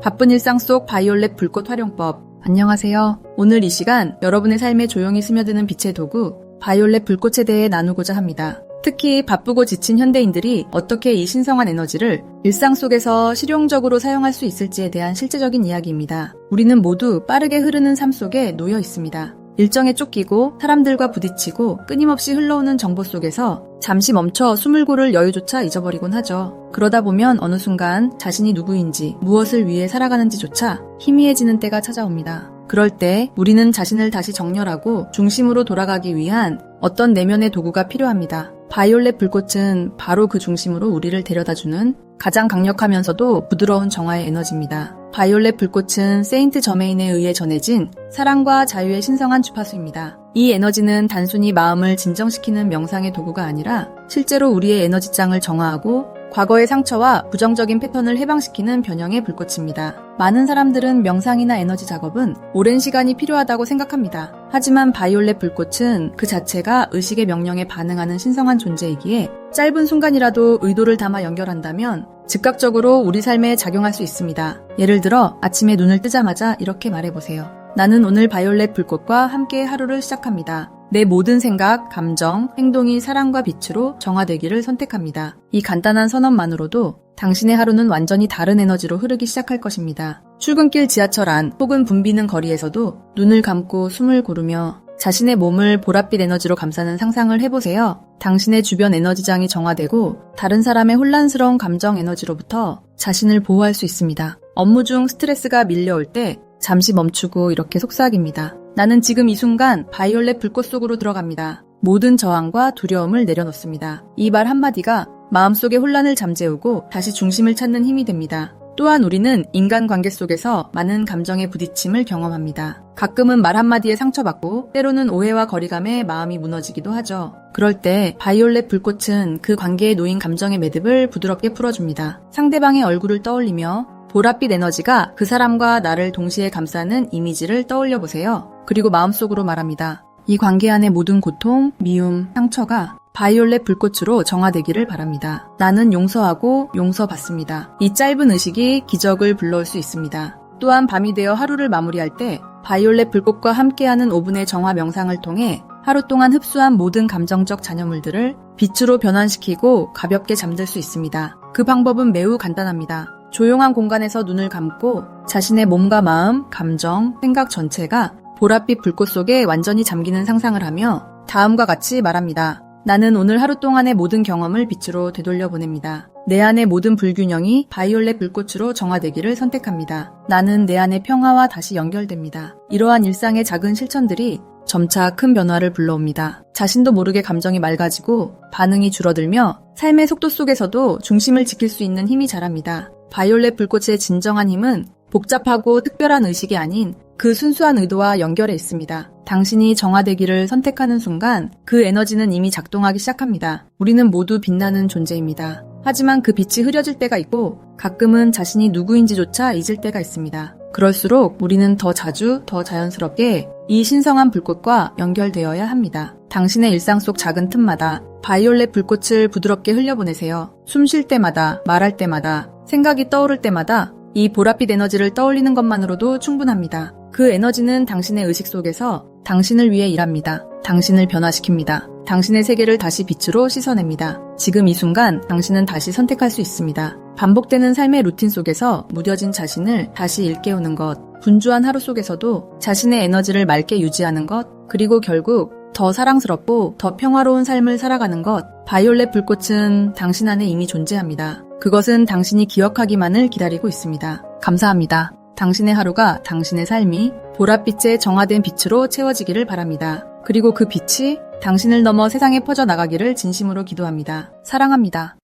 바쁜 일상 속 바이올렛 불꽃 활용법. 안녕하세요. 오늘 이 시간 여러분의 삶에 조용히 스며드는 빛의 도구, 바이올렛 불꽃에 대해 나누고자 합니다. 특히 바쁘고 지친 현대인들이 어떻게 이 신성한 에너지를 일상 속에서 실용적으로 사용할 수 있을지에 대한 실제적인 이야기입니다. 우리는 모두 빠르게 흐르는 삶 속에 놓여 있습니다. 일정에 쫓기고 사람들과 부딪히고 끊임없이 흘러오는 정보 속에서 잠시 멈춰 숨을 고를 여유조차 잊어버리곤 하죠. 그러다 보면 어느 순간 자신이 누구인지 무엇을 위해 살아가는지조차 희미해지는 때가 찾아옵니다. 그럴 때 우리는 자신을 다시 정렬하고 중심으로 돌아가기 위한 어떤 내면의 도구가 필요합니다. 바이올렛 불꽃은 바로 그 중심으로 우리를 데려다주는 가장 강력하면서도 부드러운 정화의 에너지입니다. 바이올렛 불꽃은 세인트 저메인에 의해 전해진 사랑과 자유의 신성한 주파수입니다. 이 에너지는 단순히 마음을 진정시키는 명상의 도구가 아니라 실제로 우리의 에너지장을 정화하고 과거의 상처와 부정적인 패턴을 해방시키는 변형의 불꽃입니다. 많은 사람들은 명상이나 에너지 작업은 오랜 시간이 필요하다고 생각합니다. 하지만 바이올렛 불꽃은 그 자체가 의식의 명령에 반응하는 신성한 존재이기에 짧은 순간이라도 의도를 담아 연결한다면 즉각적으로 우리 삶에 작용할 수 있습니다. 예를 들어 아침에 눈을 뜨자마자 이렇게 말해보세요. 나는 오늘 바이올렛 불꽃과 함께 하루를 시작합니다. 내 모든 생각, 감정, 행동이 사랑과 빛으로 정화되기를 선택합니다. 이 간단한 선언만으로도 당신의 하루는 완전히 다른 에너지로 흐르기 시작할 것입니다. 출근길 지하철 안 혹은 붐비는 거리에서도 눈을 감고 숨을 고르며 자신의 몸을 보랏빛 에너지로 감싸는 상상을 해보세요. 당신의 주변 에너지장이 정화되고 다른 사람의 혼란스러운 감정 에너지로부터 자신을 보호할 수 있습니다. 업무 중 스트레스가 밀려올 때 잠시 멈추고 이렇게 속삭입니다. 나는 지금 이 순간 바이올렛 불꽃 속으로 들어갑니다. 모든 저항과 두려움을 내려놓습니다. 이 말 한마디가 마음속의 혼란을 잠재우고 다시 중심을 찾는 힘이 됩니다. 또한 우리는 인간관계 속에서 많은 감정의 부딪힘을 경험합니다. 가끔은 말 한마디에 상처받고 때로는 오해와 거리감에 마음이 무너지기도 하죠. 그럴 때 바이올렛 불꽃은 그 관계에 놓인 감정의 매듭을 부드럽게 풀어줍니다. 상대방의 얼굴을 떠올리며 보랏빛 에너지가 그 사람과 나를 동시에 감싸는 이미지를 떠올려 보세요. 그리고 마음속으로 말합니다. 이 관계 안의 모든 고통, 미움, 상처가 바이올렛 불꽃으로 정화되기를 바랍니다. 나는 용서하고 용서받습니다. 이 짧은 의식이 기적을 불러올 수 있습니다. 또한 밤이 되어 하루를 마무리할 때 바이올렛 불꽃과 함께하는 5분의 정화 명상을 통해 하루 동안 흡수한 모든 감정적 잔여물들을 빛으로 변환시키고 가볍게 잠들 수 있습니다. 그 방법은 매우 간단합니다. 조용한 공간에서 눈을 감고 자신의 몸과 마음, 감정, 생각 전체가 보랏빛 불꽃 속에 완전히 잠기는 상상을 하며 다음과 같이 말합니다. 나는 오늘 하루 동안의 모든 경험을 빛으로 되돌려 보냅니다. 내 안의 모든 불균형이 바이올렛 불꽃으로 정화되기를 선택합니다. 나는 내 안의 평화와 다시 연결됩니다. 이러한 일상의 작은 실천들이 점차 큰 변화를 불러옵니다. 자신도 모르게 감정이 맑아지고 반응이 줄어들며 삶의 속도 속에서도 중심을 지킬 수 있는 힘이 자랍니다. 바이올렛 불꽃의 진정한 힘은 복잡하고 특별한 의식이 아닌 그 순수한 의도와 연결해 있습니다. 당신이 정화되기를 선택하는 순간 그 에너지는 이미 작동하기 시작합니다. 우리는 모두 빛나는 존재입니다. 하지만 그 빛이 흐려질 때가 있고 가끔은 자신이 누구인지조차 잊을 때가 있습니다. 그럴수록 우리는 더 자주, 더 자연스럽게 이 신성한 불꽃과 연결되어야 합니다. 당신의 일상 속 작은 틈마다 바이올렛 불꽃을 부드럽게 흘려보내세요. 숨 쉴 때마다, 말할 때마다, 생각이 떠오를 때마다 이 보랏빛 에너지를 떠올리는 것만으로도 충분합니다. 그 에너지는 당신의 의식 속에서 당신을 위해 일합니다. 당신을 변화시킵니다. 당신의 세계를 다시 빛으로 씻어냅니다. 지금 이 순간 당신은 다시 선택할 수 있습니다. 반복되는 삶의 루틴 속에서 무뎌진 자신을 다시 일깨우는 것, 분주한 하루 속에서도 자신의 에너지를 맑게 유지하는 것, 그리고 결국 더 사랑스럽고 더 평화로운 삶을 살아가는 것, 바이올렛 불꽃은 당신 안에 이미 존재합니다. 그것은 당신이 기억하기만을 기다리고 있습니다. 감사합니다. 당신의 하루가 당신의 삶이 보랏빛의 정화된 빛으로 채워지기를 바랍니다. 그리고 그 빛이 당신을 넘어 세상에 퍼져나가기를 진심으로 기도합니다. 사랑합니다.